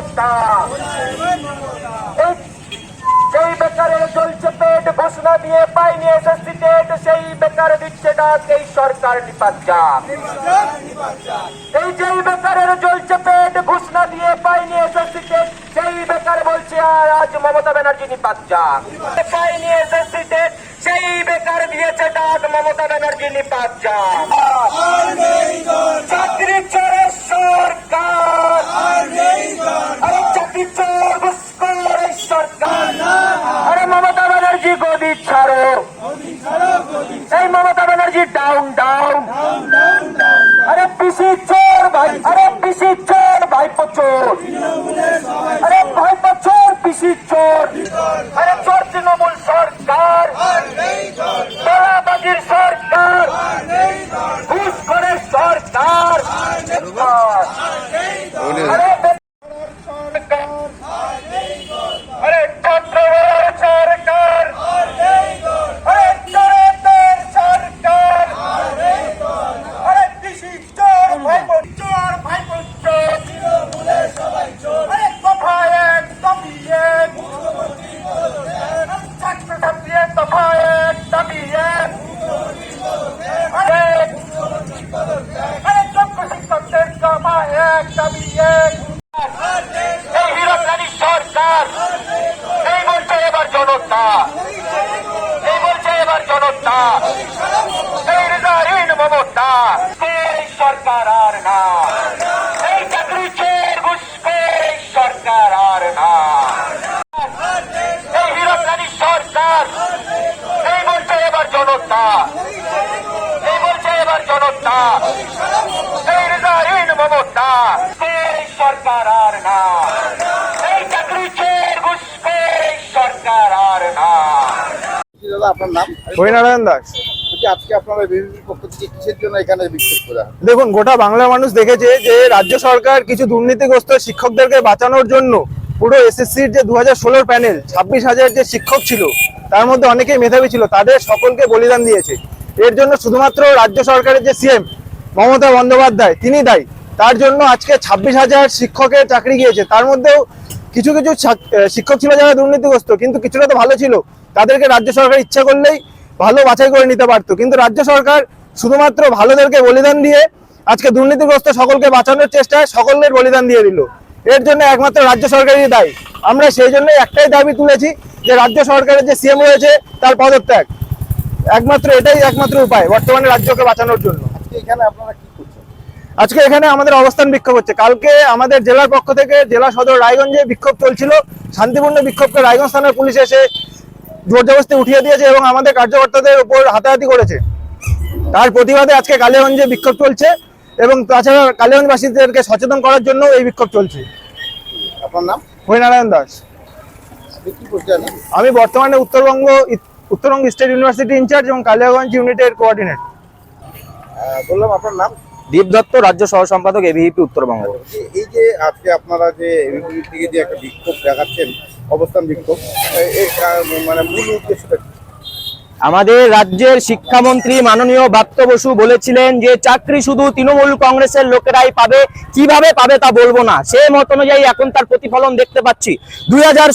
মমতা সেই বেকারের চলছে পেট, ঘোষণা দিয়ে পাইনি এসএসসি টেট, সেই বেকার দিচ্ছে ডাক, এই সরকার যাক এই যেই বেকারের চলছে পেট, ঘোষণা দিয়ে পাইনি এসএসসি টেট, সেই বেকার বলছে আর আজ মমতা ব্যানার্জি যাক পাইনি এসএসসি টেট, সেই বেকার দিয়েছে ডাক মমতা ব্যানার্জি নিপাত ছাড়ো এই মমতা ব্যানার্জি ডাউন ডাউন আরে পিসি চোর ভাই, আরে পিসি চোর ভাই চোর এক দাবি এক এই এবার জনতা এই বলছে এবার জনতা। এই রেজারিন মমতা এই সরকার আর না এই চাকরি চোর ঘুষখোর এই সরকার আর না এই হিরণরানী সরকার এবার জনতা এই বলছে এবার জনতা। দাদা আপনার নাম? হরিনারায়ণ দাস। আজকে আপনারা বিজেপির পক্ষ থেকে কিসের জন্য এখানে বিক্ষোভ করা দেখুন গোটা বাংলার মানুষ দেখেছে যে রাজ্য সরকার কিছু দুর্নীতিগ্রস্ত শিক্ষকদেরকে বাঁচানোর জন্য পুরো এসএসসির যে দু হাজার ষোলোর প্যানেল ছাব্বিশ হাজার যে শিক্ষক ছিল তার মধ্যে অনেকেই মেধাবী ছিল তাদের সকলকে বলিদান দিয়েছে। এর জন্য শুধুমাত্র রাজ্য সরকারের যে সিএম মমতা বন্দ্যোপাধ্যায় তিনি দায়ী। তার জন্য আজকে ছাব্বিশ হাজার শিক্ষকের চাকরি গিয়েছে। তার মধ্যেও কিছু কিছু শিক্ষক ছিল যারা দুর্নীতিগ্রস্ত কিন্তু কিছুটা তো ভালো ছিল। তাদেরকে রাজ্য সরকার ইচ্ছা করলেই ভালো বাছাই করে নিতে পারতো। কিন্তু রাজ্য সরকার শুধুমাত্র ভালোদেরকে বলিদান দিয়ে আজকে দুর্নীতিগ্রস্ত সকলকে বাঁচানোর চেষ্টায় সকলের বলিদান দিয়ে দিল। এর জন্য একমাত্র রাজ্য সরকারই দায়ী। আমরা সেই জন্যই একটাই দাবি তুলেছি যে রাজ্য সরকারের যে সিএম রয়েছে তার পদত্যাগ। একমাত্র এটাই একমাত্র উপায় বর্তমানে রাজ্যকে বাঁচানোর জন্য। আজকে এখানে আপনারা কি করছেন? আজকে এখানে আমাদের অবস্থান বিক্ষোভ হচ্ছে। কালকে আমাদের জেলার পক্ষ থেকে জেলা সদর রায়গঞ্জে বিক্ষোভ চলছিল। শান্তিপূর্ণ বিক্ষোভকে রায়গঞ্জ থানার পুলিশ এসে জোর জবরদস্তি উঠিয়ে দিয়েছে এবং আমাদের কার্যকর্তাদের উপর হাতাহাতি করেছে। তার প্রতিবাদে আজকে কালীগঞ্জে বিক্ষোভ চলছে এবং তাছাড়া কালীগঞ্জবাসীদেরকে সচেতন করার জন্য এই বিক্ষোভ চলছে। আপনার নাম? হরিনারায়ণ দাস। আপনি কি করছেন আমি বর্তমানে Uttarbanga Uttarbanga state university incharge এবং কালিয়াগঞ্জ ইউনিটের কোঅর্ডিনেট বললাম আপনার নাম? দীপ দত্ত রাজ্য সহ সম্পাদক এবিপি উত্তরবঙ্গ। এই যে আজকে আপনারা যে এবিপির দিকে যে একটা বিক্ষোভ দেখাচ্ছেন অবস্থান বিক্ষোভ এ- এর কা- মানে মূল উদ্দেশ্যটা কি? আমাদের রাজ্যের শিক্ষামন্ত্রী মাননীয় ব্রাত্য বসু বলেছিলেন যে চাকরি শুধু তৃণমূল কংগ্রেসের লোকেরাই পাবে, কীভাবে পাবে তা বলব না। সে মত অনুযায়ী এখন তার প্রতিফলন দেখতে পাচ্ছি। দুই হাজার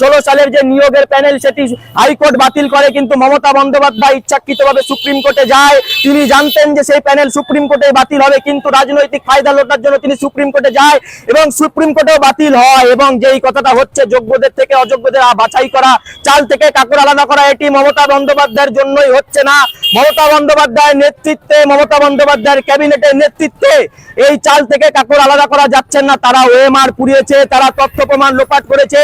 ষোলো সালের যে নিয়োগের প্যানেল, সেটি হাইকোর্ট বাতিল করে, কিন্তু মমতা বন্দ্যোপাধ্যায় ইচ্ছাকৃতভাবে সুপ্রিম কোর্টে যায়। তিনি জানতেন যে সেই প্যানেল সুপ্রিম কোর্টে বাতিল হবে, কিন্তু রাজনৈতিক ফায়দা লোটার জন্য তিনি সুপ্রিম কোর্টে যায় এবং সুপ্রিম কোর্টেও বাতিল হয় এবং যেই কথাটা হচ্ছে, যোগ্যদের থেকে অযোগ্যদের বাছাই করা, চাল থেকে কাকুর আলাদা করা, এটি মমতা বন্দ্যোপাধ্যায়ের জন্যই হচ্ছে না। মমতা বন্দ্যোপাধ্যায়ের নেতৃত্বে, মমতা বন্দ্যোপাধ্যায়ের ক্যাবিনেটের নেতৃত্বে এই চাল থেকে কাকুর আলাদা করা যাচ্ছে না। তারা ওএমআর পুড়িয়েছে, তারা তথ্য প্রমাণ লোপাট করেছে।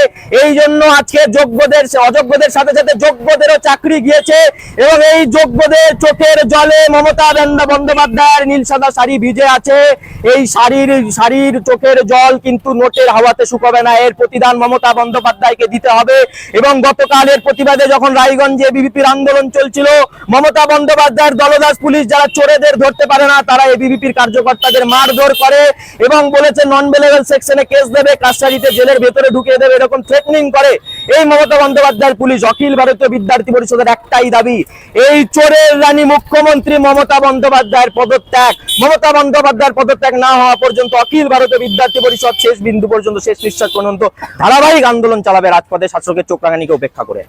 এই জন্য আজকে যোগ্যদের, অযোগ্যদের সাথে সাথে যোগ্যদেরও চাকরি গিয়েছে এবং এই যোগ্যদের চোখের জলে মমতা বন্দ- বন্দ্যোপাধ্যায়ের নীল সাদা শাড়ি ভিজে আছে। এই শাড়ির শাড়ির চোখের জল কিন্তু নোটের হাওয়াতে শুকাবে না। এর প্রতিদান মমতা বন্দ্যোপাধ্যায়কে দিতে হবে এবং গতকাল এর প্রতিবাদে যখন রায়গঞ্জে বিজেপির আন্দোলন চলছিল, মমতা বন্দ্যোপাধ্যায়ের দলদাস পুলিশ যারা চোরেদের ধরতে পারে না, তারা এবিভিপির কার্যকর্তাদের মারধর করে এবং বলেছে নন বেলেবল সেকশনে কেস দেবে কাছারিতে জেলের ভেতরে ঢুকিয়ে দেবে, এরকম থ্রেটনিং করে। এই মমতা বন্দ্যোপাধ্যায়ের পুলিশ, অখিল ভারতীয় বিদ্যার্থী পরিষদের একটাই দাবি, এই চোরের রানী মুখ্যমন্ত্রী মমতা বন্দ্যোপাধ্যায়ের পদত্যাগ। মমতা বন্দ্যোপাধ্যায়ের পদত্যাগ না হওয়া পর্যন্ত অখিল ভারতীয় বিদ্যার্থী পরিষদ শেষ বিন্দু পর্যন্ত, শেষ নিঃশ্বাস পর্যন্ত ধারাবাহিক আন্দোলন চালাবে রাজপথে শাসকের চোখ রাঙানিকে উপেক্ষা করে।